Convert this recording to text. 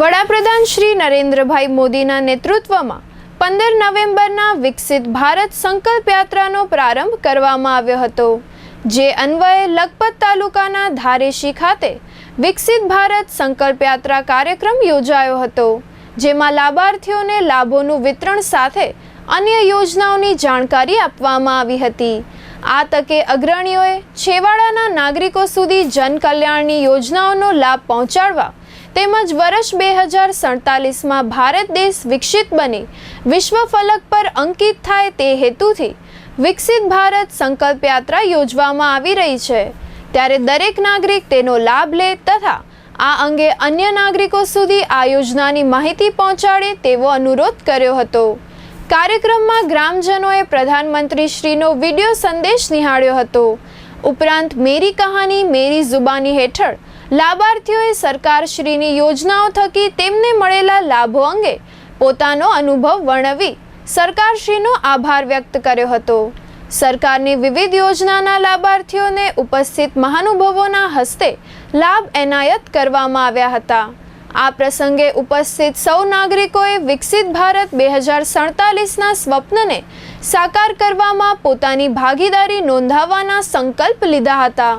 વડાપ્રધાન શ્રી નરેન્દ્રભાઈ મોદીના નેતૃત્વમાં પંદર નવેમ્બરના વિકસિત ભારત સંકલ્પ યાત્રાનો પ્રારંભ કરવામાં આવ્યો હતો, જે અન્વયે લખપત તાલુકાના ધારેશી ખાતે વિકસિત ભારત સંકલ્પ યાત્રા કાર્યક્રમ યોજાયો હતો, જેમાં લાભાર્થીઓને લાભોનું વિતરણ સાથે અન્ય યોજનાઓની જાણકારી આપવામાં આવી હતી. આ તકે અગ્રણીઓએ છેવાડાના નાગરિકો સુધી જનકલ્યાણની યોજનાઓનો લાભ પહોંચાડવા તેમજ વર્ષ બે હજાર સડતાલીસમાં ભારત દેશ વિકસિત બની. વિશ્વ ફલક પર અંકિત થાય તે હેતુથી વિકસિત ભારત સંકલ્પ યાત્રા યોજવામાં આવી રહી છે. ત્યારે દરેક નાગરિક તેનો લાભ લે તથા આ અંગે અન્ય નાગરિકો સુધી આ યોજનાની માહિતી પહોંચાડે તેવો અનુરોધ કર્યો હતો. કાર્યક્રમમાં ગ્રામજનોએ પ્રધાનમંત્રી શ્રીનો વીડિયો સંદેશ નિહાળ્યો હતો. ઉપરાંત મેરી કહાની મેરી જુબાની હેઠળ લાભાર્થીઓએ સરકારશ્રીની યોજનાઓ થકી તેમને મળેલા લાભો અંગે પોતાનો અનુભવ વર્ણવી સરકારશ્રીનો આભાર વ્યક્ત કર્યો હતો. સરકારની વિવિધ યોજનાના લાભાર્થીઓને ઉપસ્થિત મહાનુભાવોના હસ્તે લાભ એનાયત કરવામાં આવ્યા હતા. આ પ્રસંગે ઉપસ્થિત સૌ નાગરિકોએ વિકસિત ભારત બે હજાર સડતાલીસના સ્વપ્નને સાકાર કરવામાં પોતાની ભાગીદારી નોંધાવવાના સંકલ્પ લીધા હતા.